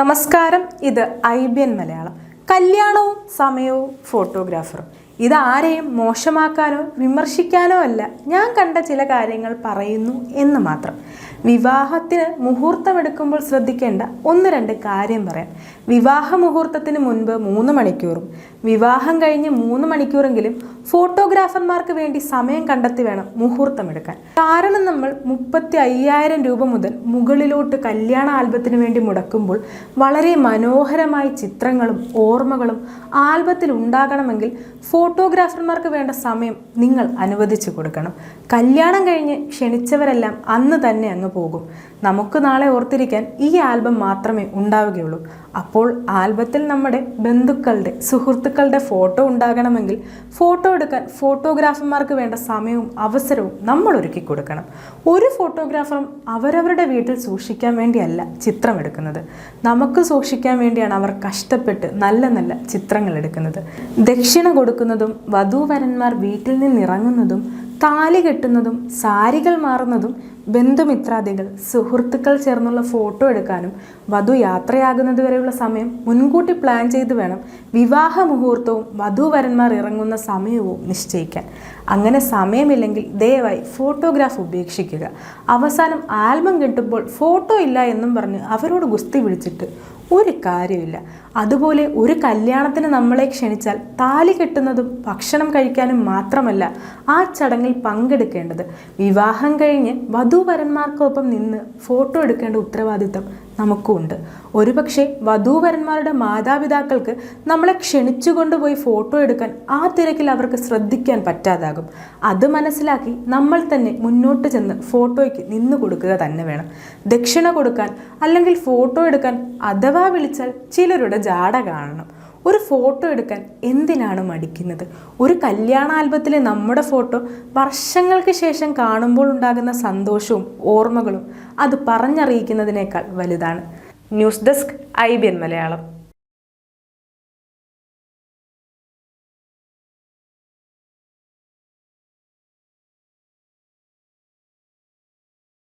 നമസ്കാരം. ഇത് I B N Malayalam. കല്യാണവും സമയവും ഫോട്ടോഗ്രാഫറും. ഇതാരെയും മോശമാക്കാനോ വിമർശിക്കാനോ അല്ല. ഞാൻ കണ്ട ചില കാര്യങ്ങൾ പറയുന്നു എന്ന് മാത്രം. വിവാഹത്തിന് മുഹൂർത്തമെടുക്കുമ്പോൾ ശ്രദ്ധിക്കേണ്ട ഒന്ന് രണ്ട് കാര്യം പറയാം. വിവാഹ മുഹൂർത്തത്തിന് മുൻപ് മൂന്ന് മണിക്കൂറും വിവാഹം കഴിഞ്ഞ് മൂന്ന് മണിക്കൂറെങ്കിലും ഫോട്ടോഗ്രാഫർമാർക്ക് വേണ്ടി സമയം കണ്ടെത്തി വേണം മുഹൂർത്തമെടുക്കാൻ. കാരണം നമ്മൾ മുപ്പത്തി അയ്യായിരം രൂപ മുതൽ മുകളിലോട്ട് കല്യാണ ആൽബത്തിന് വേണ്ടി മുടക്കുമ്പോൾ വളരെ മനോഹരമായ ചിത്രങ്ങളും ഓർമ്മകളും ആൽബത്തിൽ ഉണ്ടാകണമെങ്കിൽ ഫോട്ടോഗ്രാഫർമാർക്ക് വേണ്ട സമയം നിങ്ങൾ അനുവദിച്ചു കൊടുക്കണം. കല്യാണം കഴിഞ്ഞ് ക്ഷണിച്ചവരെല്ലാം അന്ന് തന്നെ അങ്ങ് പോകും. നമുക്ക് നാളെ ഓർത്തിരിക്കാൻ ഈ ആൽബം മാത്രമേ ഉണ്ടാവുകയുള്ളൂ. അപ്പോൾ ആൽബത്തിൽ നമ്മുടെ ബന്ധുക്കളുടെ സുഹൃത്തുക്കളുടെ ഫോട്ടോ ഉണ്ടാകണമെങ്കിൽ ഫോട്ടോ എടുക്കാൻ ഫോട്ടോഗ്രാഫർമാർക്ക് വേണ്ട സമയവും അവസരവും നമ്മൾ ഒരുക്കി കൊടുക്കണം. ഒരു ഫോട്ടോഗ്രാഫറും അവരവരുടെ വീട്ടിൽ സൂക്ഷിക്കാൻ വേണ്ടിയല്ല ചിത്രം എടുക്കുന്നത്. നമുക്ക് സൂക്ഷിക്കാൻ വേണ്ടിയാണ് അവർ കഷ്ടപ്പെട്ട് നല്ല നല്ല ചിത്രങ്ങൾ എടുക്കുന്നത്. ദക്ഷിണ കൊടുക്കുന്നതും വധൂവരന്മാർ വീട്ടിൽ നിന്ന് ഇറങ്ങുന്നതും താലി കെട്ടുന്നതും സാരികൾ മാറുന്നതും ബന്ധുമിത്രാദികൾ സുഹൃത്തുക്കൾ ചേർന്നുള്ള ഫോട്ടോ എടുക്കാനും വധു യാത്രയാകുന്നത് വരെയുള്ള സമയം മുൻകൂട്ടി പ്ലാൻ ചെയ്ത് വേണം വിവാഹ മുഹൂർത്തവും വധുവരന്മാർ ഇറങ്ങുന്ന സമയവും നിശ്ചയിക്കാൻ. അങ്ങനെ സമയമില്ലെങ്കിൽ ദയവായി ഫോട്ടോഗ്രാഫ് ഉപേക്ഷിക്കുക. അവസാനം ആൽബം കിട്ടുമ്പോൾ ഫോട്ടോ ഇല്ല എന്നും പറഞ്ഞ് അവരോട് ഗുസ്തി വിളിച്ചിട്ട് ഒരു കാര്യമില്ല അതുപോലെ ഒരു കല്യാണത്തിന് നമ്മളെ ക്ഷണിച്ചാൽ താലി കെട്ടുന്നതും ഭക്ഷണം കഴിക്കാനും മാത്രമല്ല ആ ചടങ്ങിൽ പങ്കെടുക്കേണ്ടത്. വിവാഹം കഴിഞ്ഞ് വധൂവരന്മാർക്കൊപ്പം നിന്ന് ഫോട്ടോ എടുക്കേണ്ട ഉത്തരവാദിത്തം നമുക്കുമുണ്ട് ഒരുപക്ഷെ വധൂവരന്മാരുടെ മാതാപിതാക്കൾക്ക് നമ്മളെ ക്ഷണിച്ചുകൊണ്ട് പോയി ഫോട്ടോ എടുക്കാൻ ആ തിരക്കിൽ അവർക്ക് ശ്രദ്ധിക്കാൻ പറ്റാതാകും. അത് മനസ്സിലാക്കി നമ്മൾ തന്നെ മുന്നോട്ട് ചെന്ന് ഫോട്ടോയ്ക്ക് നിന്നു കൊടുക്കുക തന്നെ വേണം. ദക്ഷിണ കൊടുക്കാൻ അല്ലെങ്കിൽ ഫോട്ടോ എടുക്കാൻ അഥവാ വിളിച്ചാൽ ചിലരുടെ ജാട കാണണം. ഒരു ഫോട്ടോ എടുക്കാൻ എന്തിനാണ് മടിക്കുന്നത്? ഒരു കല്യാണ ആൽബത്തിലെ നമ്മുടെ ഫോട്ടോ വർഷങ്ങൾക്ക് ശേഷം കാണുമ്പോൾ ഉണ്ടാകുന്ന സന്തോഷവും ഓർമ്മകളും അത് പറഞ്ഞറിയിക്കുന്നതിനേക്കാൾ വലുതാണ്. News desk I Malayalam.